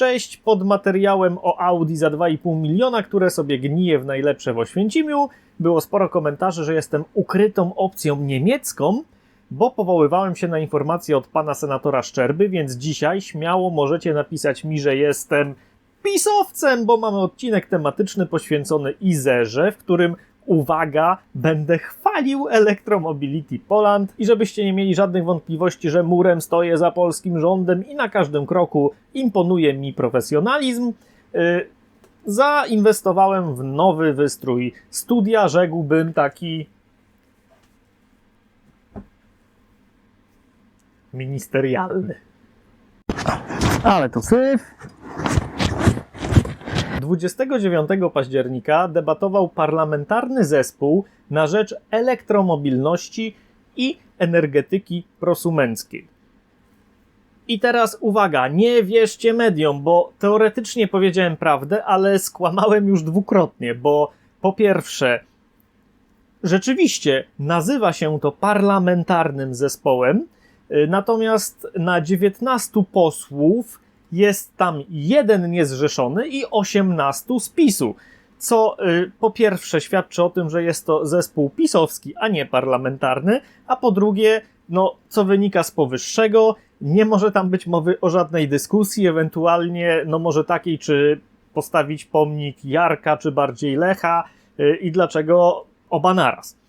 Cześć, pod materiałem o Audi za 2,5 miliona, które sobie gnije w najlepsze w Oświęcimiu, było sporo komentarzy, że jestem ukrytą opcją niemiecką, bo powoływałem się na informacje od pana senatora Szczerby, więc dzisiaj śmiało możecie napisać mi, że jestem pisowcem, bo mamy odcinek tematyczny poświęcony Izerze, w którym uwaga, będę chwalił Electromobility Poland i żebyście nie mieli żadnych wątpliwości, że murem stoję za polskim rządem i na każdym kroku imponuje mi profesjonalizm. Yy, zainwestowałem w nowy wystrój studia, rzekłbym taki ministerialny. Ale to syf. 29 października debatował parlamentarny zespół na rzecz elektromobilności i energetyki prosumenckiej. I teraz uwaga, nie wierzcie mediom, bo teoretycznie powiedziałem prawdę, ale skłamałem już dwukrotnie, bo po pierwsze, rzeczywiście nazywa się to parlamentarnym zespołem, y, natomiast na 19 posłów jest tam jeden niezrzeszony i 18 z PiSu. Co y, po pierwsze świadczy o tym, że jest to zespół pisowski, a nie parlamentarny, a po drugie, no, co wynika z powyższego, nie może tam być mowy o żadnej dyskusji, ewentualnie, no, może takiej, czy postawić pomnik Jarka, czy bardziej Lecha y, i dlaczego oba naraz.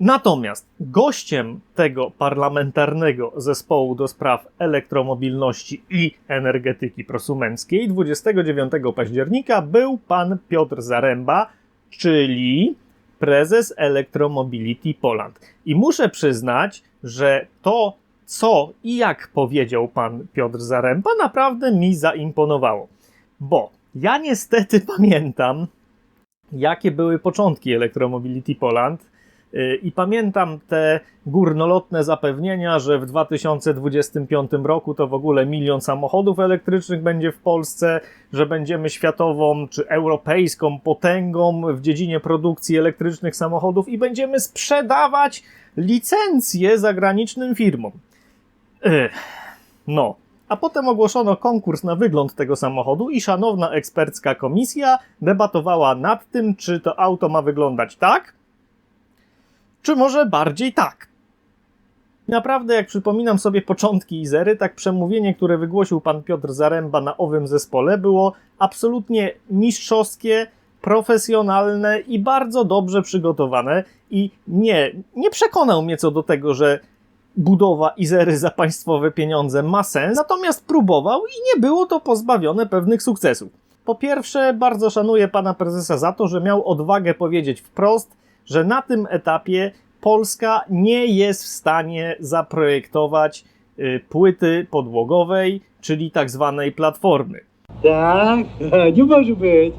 Natomiast gościem tego parlamentarnego zespołu do spraw elektromobilności i energetyki prosumenckiej 29 października był pan Piotr Zaręba, czyli prezes Electromobility Poland. I muszę przyznać, że to, co i jak powiedział pan Piotr Zaręba, naprawdę mi zaimponowało. Bo ja niestety pamiętam, jakie były początki Electromobility Poland i pamiętam te górnolotne zapewnienia, że w 2025 roku to w ogóle milion samochodów elektrycznych będzie w Polsce, że będziemy światową czy europejską potęgą w dziedzinie produkcji elektrycznych samochodów i będziemy sprzedawać licencje zagranicznym firmom. Ech, no. A potem ogłoszono konkurs na wygląd tego samochodu i szanowna ekspercka komisja debatowała nad tym, czy to auto ma wyglądać tak, czy może bardziej tak? Naprawdę, jak przypominam sobie początki Izery, tak przemówienie, które wygłosił pan Piotr Zaręba na owym zespole, było absolutnie mistrzowskie, profesjonalne i bardzo dobrze przygotowane. I nie, nie przekonał mnie co do tego, że budowa Izery za państwowe pieniądze ma sens, natomiast próbował i nie było to pozbawione pewnych sukcesów. Po pierwsze, bardzo szanuję pana prezesa za to, że miał odwagę powiedzieć wprost, że na tym etapie Polska nie jest w stanie zaprojektować y, płyty podłogowej, czyli tak zwanej platformy. Tak, nie może być.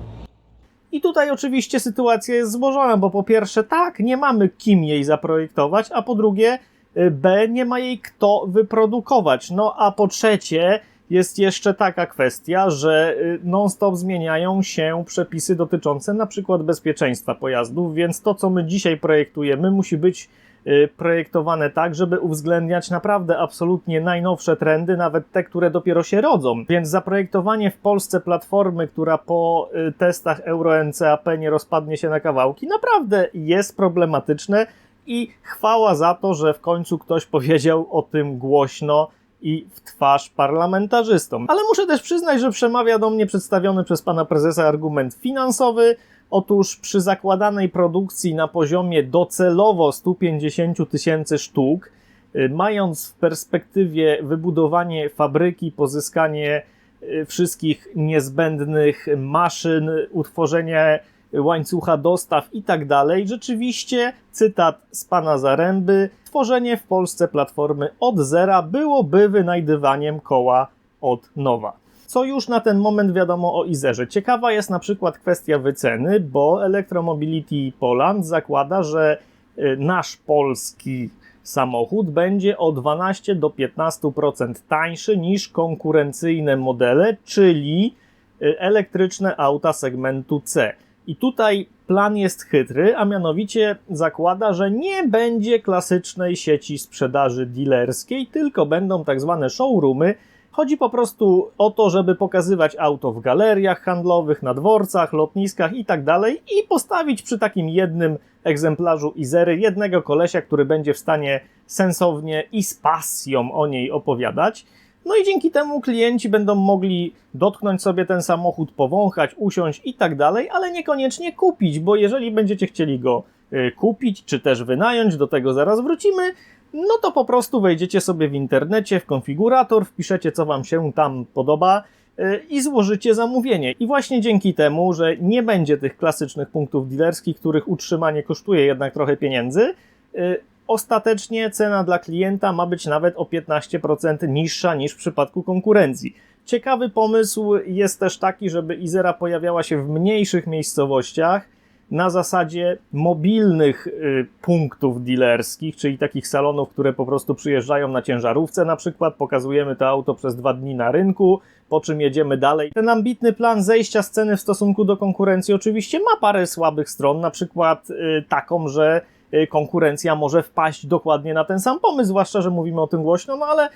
I tutaj oczywiście sytuacja jest złożona, bo po pierwsze, tak, nie mamy kim jej zaprojektować, a po drugie, y, B, nie ma jej kto wyprodukować. No a po trzecie, jest jeszcze taka kwestia, że y, non-stop zmieniają się przepisy dotyczące na przykład bezpieczeństwa pojazdów, więc to, co my dzisiaj projektujemy, musi być y, projektowane tak, żeby uwzględniać naprawdę absolutnie najnowsze trendy, nawet te, które dopiero się rodzą. Więc zaprojektowanie w Polsce platformy, która po y, testach Euro NCAP nie rozpadnie się na kawałki, naprawdę jest problematyczne i chwała za to, że w końcu ktoś powiedział o tym głośno i w twarz parlamentarzystom. Ale muszę też przyznać, że przemawia do mnie przedstawiony przez pana prezesa argument finansowy. Otóż przy zakładanej produkcji na poziomie docelowo 150 tysięcy sztuk, y, mając w perspektywie wybudowanie fabryki, pozyskanie y, wszystkich niezbędnych maszyn, utworzenie łańcucha dostaw i tak dalej. Rzeczywiście, cytat z pana Zaręby, tworzenie w Polsce platformy od zera byłoby wynajdywaniem koła od nowa. Co już na ten moment wiadomo o Izerze? Ciekawa jest na przykład kwestia wyceny, bo Electromobility Poland zakłada, że y, nasz polski samochód będzie o 12 do 15% tańszy niż konkurencyjne modele, czyli y, elektryczne auta segmentu C. I tutaj plan jest chytry, a mianowicie zakłada, że nie będzie klasycznej sieci sprzedaży dealerskiej, tylko będą tak zwane showroomy, Chodzi po prostu o to, żeby pokazywać auto w galeriach handlowych, na dworcach, lotniskach i tak i postawić przy takim jednym egzemplarzu Izery jednego kolesia, który będzie w stanie sensownie i z pasją o niej opowiadać. No i dzięki temu klienci będą mogli dotknąć sobie ten samochód, powąchać, usiąść i tak dalej, ale niekoniecznie kupić, bo jeżeli będziecie chcieli go y, kupić czy też wynająć, do tego zaraz wrócimy, no to po prostu wejdziecie sobie w internecie, w konfigurator, wpiszecie co Wam się tam podoba y, i złożycie zamówienie. I właśnie dzięki temu, że nie będzie tych klasycznych punktów dealerskich, których utrzymanie kosztuje jednak trochę pieniędzy, y, ostatecznie cena dla klienta ma być nawet o 15% niższa niż w przypadku konkurencji. Ciekawy pomysł jest też taki, żeby Izera pojawiała się w mniejszych miejscowościach na zasadzie mobilnych y, punktów dealerskich, czyli takich salonów, które po prostu przyjeżdżają na ciężarówce na przykład, pokazujemy to auto przez dwa dni na rynku, po czym jedziemy dalej. Ten ambitny plan zejścia z ceny w stosunku do konkurencji oczywiście ma parę słabych stron, na przykład y, taką, że konkurencja może wpaść dokładnie na ten sam pomysł, zwłaszcza, że mówimy o tym głośno, no ale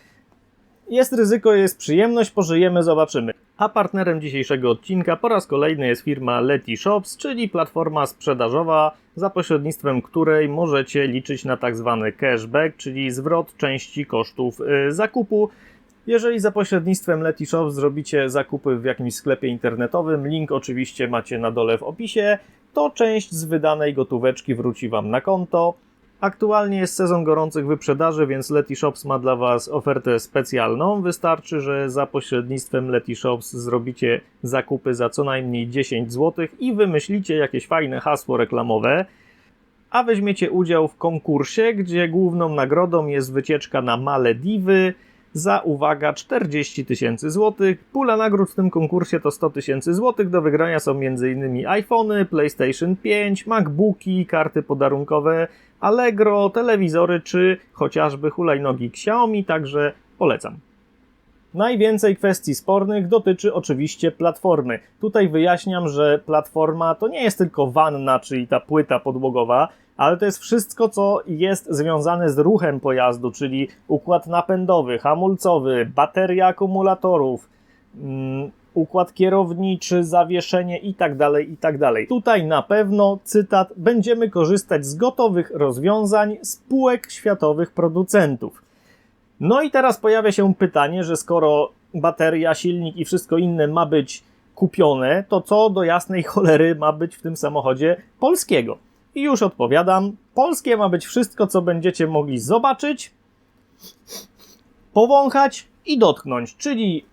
jest ryzyko, jest przyjemność, pożyjemy, zobaczymy. A partnerem dzisiejszego odcinka po raz kolejny jest firma Leti Shops, czyli platforma sprzedażowa, za pośrednictwem której możecie liczyć na tak zwany cashback, czyli zwrot części kosztów y, zakupu. Jeżeli za pośrednictwem Leti Shops zrobicie zakupy w jakimś sklepie internetowym, link oczywiście macie na dole w opisie, to część z wydanej gotóweczki wróci Wam na konto. Aktualnie jest sezon gorących wyprzedaży, więc Leti Shops ma dla Was ofertę specjalną. Wystarczy, że za pośrednictwem Leti Shops zrobicie zakupy za co najmniej 10 zł i wymyślicie jakieś fajne hasło reklamowe, a weźmiecie udział w konkursie, gdzie główną nagrodą jest wycieczka na Malediwy za, uwaga, 40 tysięcy złotych. Pula nagród w tym konkursie to 100 tysięcy złotych. Do wygrania są m.in. iPhony, PlayStation 5, MacBooki, karty podarunkowe Allegro, telewizory czy chociażby hulajnogi Xiaomi, także polecam. Najwięcej kwestii spornych dotyczy oczywiście platformy. Tutaj wyjaśniam, że platforma to nie jest tylko wanna, czyli ta płyta podłogowa, ale to jest wszystko, co jest związane z ruchem pojazdu, czyli układ napędowy, hamulcowy, bateria akumulatorów, mm, układ kierowniczy, zawieszenie i tak dalej, i tak. Tutaj na pewno, cytat, będziemy korzystać z gotowych rozwiązań spółek światowych producentów. No i teraz pojawia się pytanie, że skoro bateria, silnik i wszystko inne ma być kupione, to co do jasnej cholery ma być w tym samochodzie polskiego? I już odpowiadam, polskie ma być wszystko, co będziecie mogli zobaczyć, powąchać i dotknąć, czyli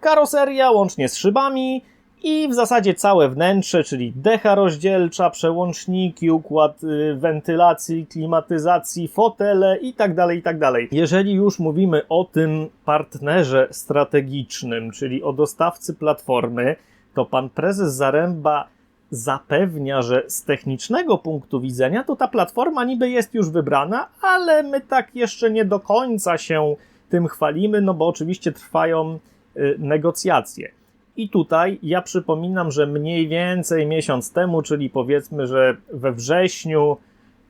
karoseria łącznie z szybami i w zasadzie całe wnętrze, czyli decha rozdzielcza, przełączniki, układ y, wentylacji, klimatyzacji, fotele i tak tak. Jeżeli już mówimy o tym partnerze strategicznym, czyli o dostawcy platformy, to pan prezes Zaręba zapewnia, że z technicznego punktu widzenia to ta platforma niby jest już wybrana, ale my tak jeszcze nie do końca się tym chwalimy, no bo oczywiście trwają y, negocjacje. I tutaj ja przypominam, że mniej więcej miesiąc temu, czyli powiedzmy, że we wrześniu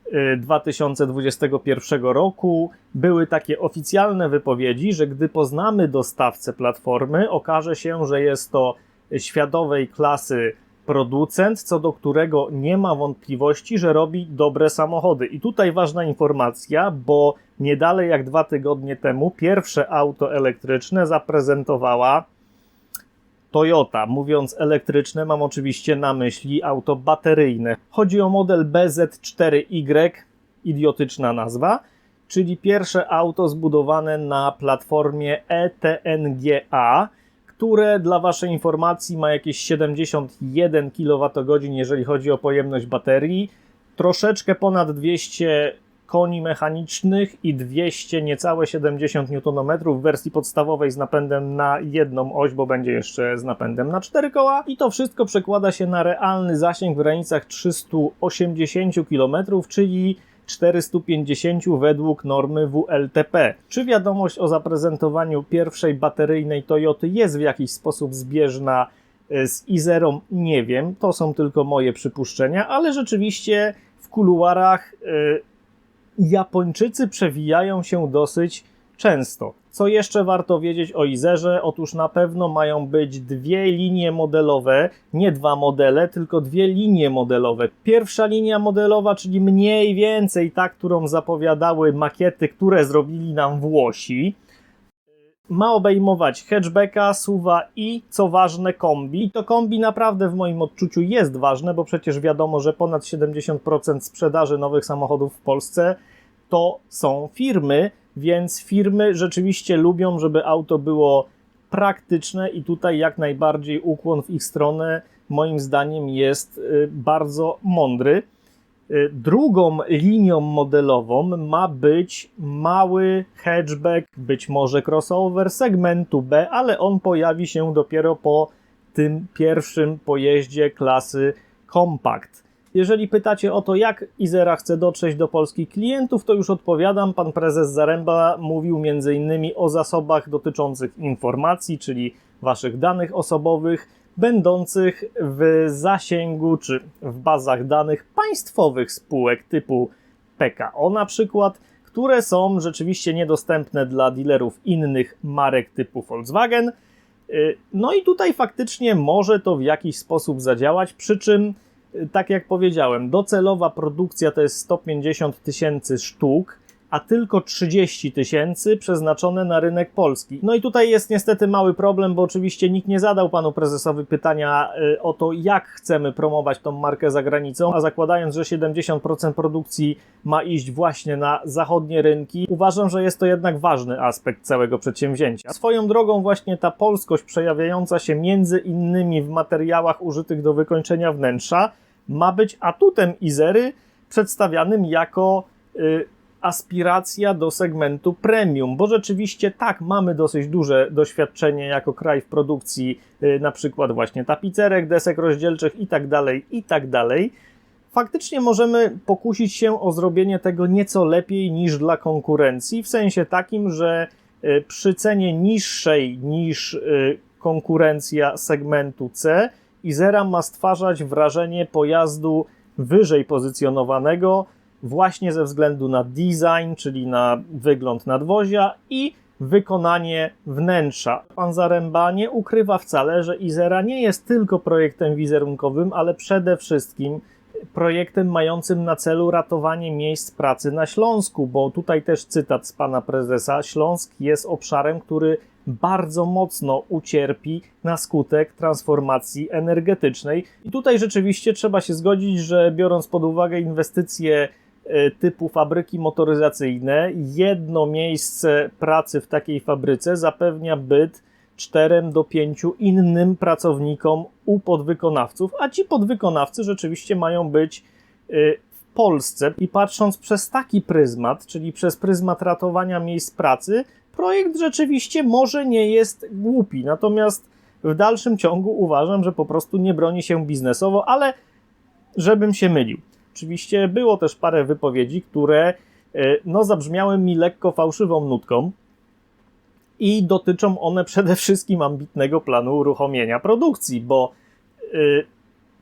y, 2021 roku, były takie oficjalne wypowiedzi, że gdy poznamy dostawcę platformy, okaże się, że jest to światowej klasy producent, co do którego nie ma wątpliwości, że robi dobre samochody. I tutaj ważna informacja, bo nie dalej jak dwa tygodnie temu pierwsze auto elektryczne zaprezentowała Toyota. Mówiąc elektryczne, mam oczywiście na myśli auto bateryjne. Chodzi o model BZ4Y, idiotyczna nazwa, czyli pierwsze auto zbudowane na platformie ETNGA, które dla Waszej informacji ma jakieś 71 kWh, jeżeli chodzi o pojemność baterii, troszeczkę ponad 200 koni mechanicznych i 200, niecałe 70 Nm w wersji podstawowej z napędem na jedną oś, bo będzie jeszcze z napędem na cztery koła. I to wszystko przekłada się na realny zasięg w granicach 380 km, czyli 450 według normy WLTP. Czy wiadomość o zaprezentowaniu pierwszej bateryjnej Toyoty jest w jakiś sposób zbieżna e, z Izerą? Nie wiem, to są tylko moje przypuszczenia, ale rzeczywiście w kuluarach e, Japończycy przewijają się dosyć często. Co jeszcze warto wiedzieć o Izerze? Otóż na pewno mają być dwie linie modelowe, nie dwa modele, tylko dwie linie modelowe. Pierwsza linia modelowa, czyli mniej więcej ta, którą zapowiadały makiety, które zrobili nam Włosi, ma obejmować hatchbacka, suwa i co ważne kombi. I to kombi naprawdę w moim odczuciu jest ważne, bo przecież wiadomo, że ponad 70% sprzedaży nowych samochodów w Polsce to są firmy, więc firmy rzeczywiście lubią, żeby auto było praktyczne i tutaj jak najbardziej ukłon w ich stronę moim zdaniem jest y, bardzo mądry. Y, Drugą linią modelową ma być mały hatchback, być może crossover segmentu B, ale on pojawi się dopiero po tym pierwszym pojeździe klasy Compact. Jeżeli pytacie o to, jak Izera chce dotrzeć do polskich klientów, to już odpowiadam. Pan prezes Zaręba mówił m.in. o zasobach dotyczących informacji, czyli waszych danych osobowych, będących w zasięgu czy w bazach danych państwowych spółek typu PKO na przykład, które są rzeczywiście niedostępne dla dealerów innych marek typu Volkswagen. Y, No i tutaj faktycznie może to w jakiś sposób zadziałać, przy czym, tak jak powiedziałem, docelowa produkcja to jest 150 tysięcy sztuk, a tylko 30 tysięcy przeznaczone na rynek polski. No i tutaj jest niestety mały problem, bo oczywiście nikt nie zadał panu prezesowi pytania y, o to, jak chcemy promować tą markę za granicą, a zakładając, że 70% produkcji ma iść właśnie na zachodnie rynki, uważam, że jest to jednak ważny aspekt całego przedsięwzięcia. Swoją drogą właśnie ta polskość przejawiająca się między innymi w materiałach użytych do wykończenia wnętrza ma być atutem Izery przedstawianym jako y, aspiracja do segmentu premium, bo rzeczywiście tak, mamy dosyć duże doświadczenie jako kraj w produkcji y, na przykład właśnie tapicerek, desek rozdzielczych i tak dalej, i tak dalej. Faktycznie możemy pokusić się o zrobienie tego nieco lepiej niż dla konkurencji, w sensie takim, że y, przy cenie niższej niż y, konkurencja segmentu C, Izera ma stwarzać wrażenie pojazdu wyżej pozycjonowanego, właśnie ze względu na design, czyli na wygląd nadwozia i wykonanie wnętrza. Pan Zaręba nie ukrywa wcale, że Izera nie jest tylko projektem wizerunkowym, ale przede wszystkim projektem mającym na celu ratowanie miejsc pracy na Śląsku, bo tutaj też cytat z pana prezesa: Śląsk jest obszarem, który bardzo mocno ucierpi na skutek transformacji energetycznej. I tutaj rzeczywiście trzeba się zgodzić, że biorąc pod uwagę inwestycje typu fabryki motoryzacyjne, jedno miejsce pracy w takiej fabryce zapewnia byt 4 do 5 innym pracownikom u podwykonawców, a ci podwykonawcy rzeczywiście mają być y, w Polsce. I patrząc przez taki pryzmat, czyli przez pryzmat ratowania miejsc pracy, projekt rzeczywiście może nie jest głupi. Natomiast w dalszym ciągu uważam, że po prostu nie broni się biznesowo, ale żebym się mylił. Oczywiście było też parę wypowiedzi, które y, no, zabrzmiały mi lekko fałszywą nutką i dotyczą one przede wszystkim ambitnego planu uruchomienia produkcji, bo yy,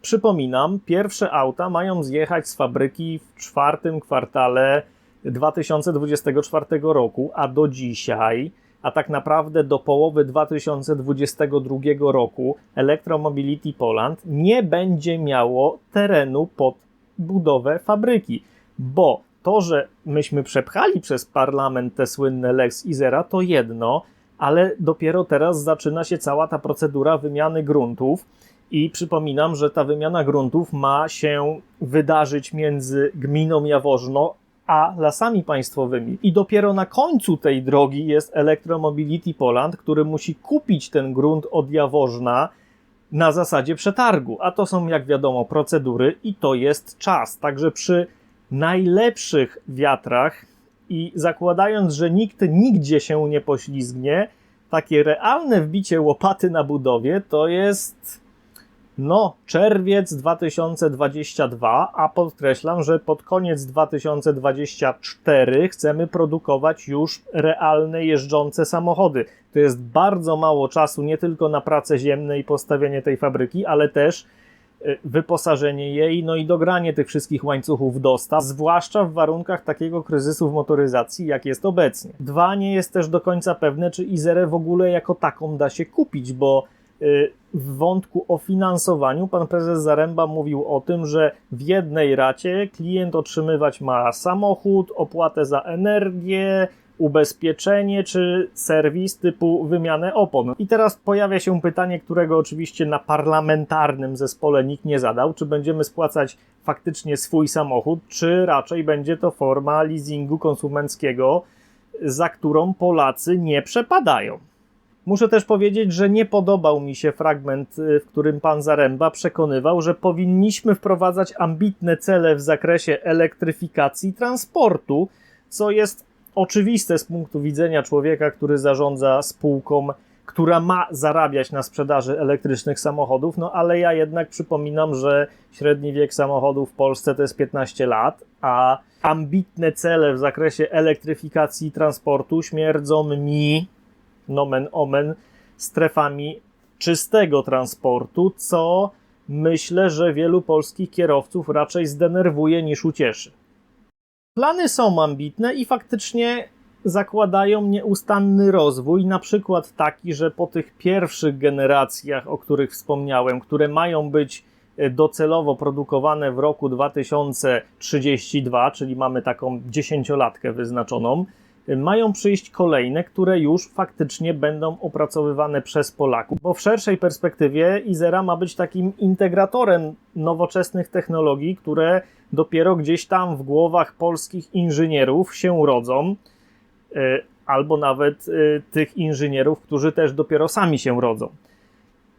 przypominam, pierwsze auta mają zjechać z fabryki w czwartym kwartale 2024 roku, a do dzisiaj, a tak naprawdę do połowy 2022 roku, Electromobility Poland nie będzie miało terenu pod budowę fabryki, bo to, że myśmy przepchali przez parlament te słynne Lex Izera, to jedno, ale dopiero teraz zaczyna się cała ta procedura wymiany gruntów. I przypominam, że ta wymiana gruntów ma się wydarzyć między gminą Jaworzno a lasami państwowymi. I dopiero na końcu tej drogi jest Electromobility Poland, który musi kupić ten grunt od Jaworzna na zasadzie przetargu. A to są, jak wiadomo, procedury i to jest czas. Także przy najlepszych wiatrach i zakładając, że nikt nigdzie się nie poślizgnie, takie realne wbicie łopaty na budowie to jest no czerwiec 2022, a podkreślam, że pod koniec 2024 chcemy produkować już realne jeżdżące samochody. To jest bardzo mało czasu nie tylko na prace ziemne i postawienie tej fabryki, ale też y, wyposażenie jej, no i dogranie tych wszystkich łańcuchów dostaw, zwłaszcza w warunkach takiego kryzysu w motoryzacji, jak jest obecnie. Dwa, nie jest też do końca pewne, czy Izerę w ogóle jako taką da się kupić, bo w wątku o finansowaniu pan prezes Zaręba mówił o tym, że w jednej racie klient otrzymywać ma samochód, opłatę za energię, ubezpieczenie czy serwis typu wymianę opon. I teraz pojawia się pytanie, którego oczywiście na parlamentarnym zespole nikt nie zadał, czy będziemy spłacać faktycznie swój samochód, czy raczej będzie to forma leasingu konsumenckiego, za którą Polacy nie przepadają. Muszę też powiedzieć, że nie podobał mi się fragment, y, w którym pan Zaręba przekonywał, że powinniśmy wprowadzać ambitne cele w zakresie elektryfikacji transportu, co jest oczywiste z punktu widzenia człowieka, który zarządza spółką, która ma zarabiać na sprzedaży elektrycznych samochodów, no ale ja jednak przypominam, że średni wiek samochodów w Polsce to jest 15 lat, a ambitne cele w zakresie elektryfikacji transportu śmierdzą mi, nomen omen, strefami czystego transportu, co myślę, że wielu polskich kierowców raczej zdenerwuje niż ucieszy. Plany są ambitne i faktycznie zakładają nieustanny rozwój, na przykład taki, że po tych pierwszych generacjach, o których wspomniałem, które mają być e, docelowo produkowane w roku 2032, czyli mamy taką dziesięciolatkę wyznaczoną, mają przyjść kolejne, które już faktycznie będą opracowywane przez Polaków, bo w szerszej perspektywie Izera ma być takim integratorem nowoczesnych technologii, które dopiero gdzieś tam w głowach polskich inżynierów się rodzą, e, albo nawet e, tych inżynierów, którzy też dopiero sami się rodzą.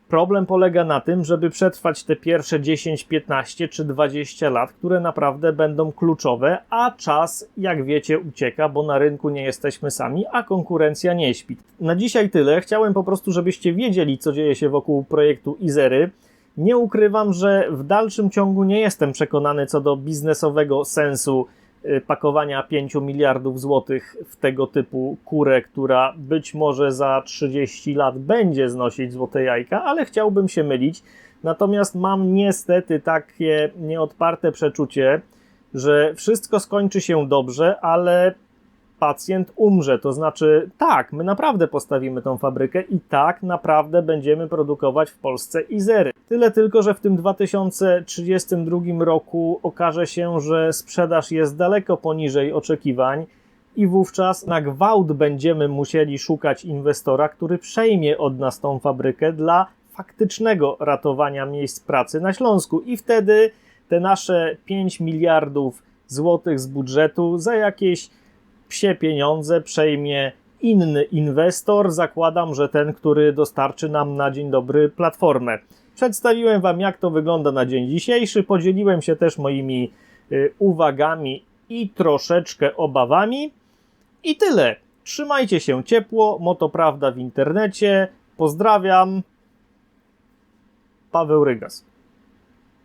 Problem polega na tym, żeby przetrwać te pierwsze 10, 15 czy 20 lat, które naprawdę będą kluczowe, a czas, jak wiecie, ucieka, bo na rynku nie jesteśmy sami, a konkurencja nie śpi. Na dzisiaj tyle. Chciałem po prostu, żebyście wiedzieli, co dzieje się wokół projektu Izery. Nie ukrywam, że w dalszym ciągu nie jestem przekonany co do biznesowego sensu pakowania 5 miliardów złotych w tego typu kurę, która być może za 30 lat będzie znosić złote jajka, ale chciałbym się mylić. Natomiast mam niestety takie nieodparte przeczucie, że wszystko skończy się dobrze, ale pacjent umrze. To znaczy, tak, my naprawdę postawimy tą fabrykę i tak naprawdę będziemy produkować w Polsce Izery. Tyle tylko, że w tym 2032 roku okaże się, że sprzedaż jest daleko poniżej oczekiwań i wówczas na gwałt będziemy musieli szukać inwestora, który przejmie od nas tą fabrykę dla faktycznego ratowania miejsc pracy na Śląsku. I wtedy te nasze 5 miliardów złotych z budżetu za jakieś psie pieniądze przejmie inny inwestor. Zakładam, że ten, który dostarczy nam na dzień dobry platformę. Przedstawiłem Wam, jak to wygląda na dzień dzisiejszy. Podzieliłem się też moimi y, uwagami i troszeczkę obawami. I tyle. Trzymajcie się ciepło. Moto Prawda w internecie. Pozdrawiam. Paweł Rygas.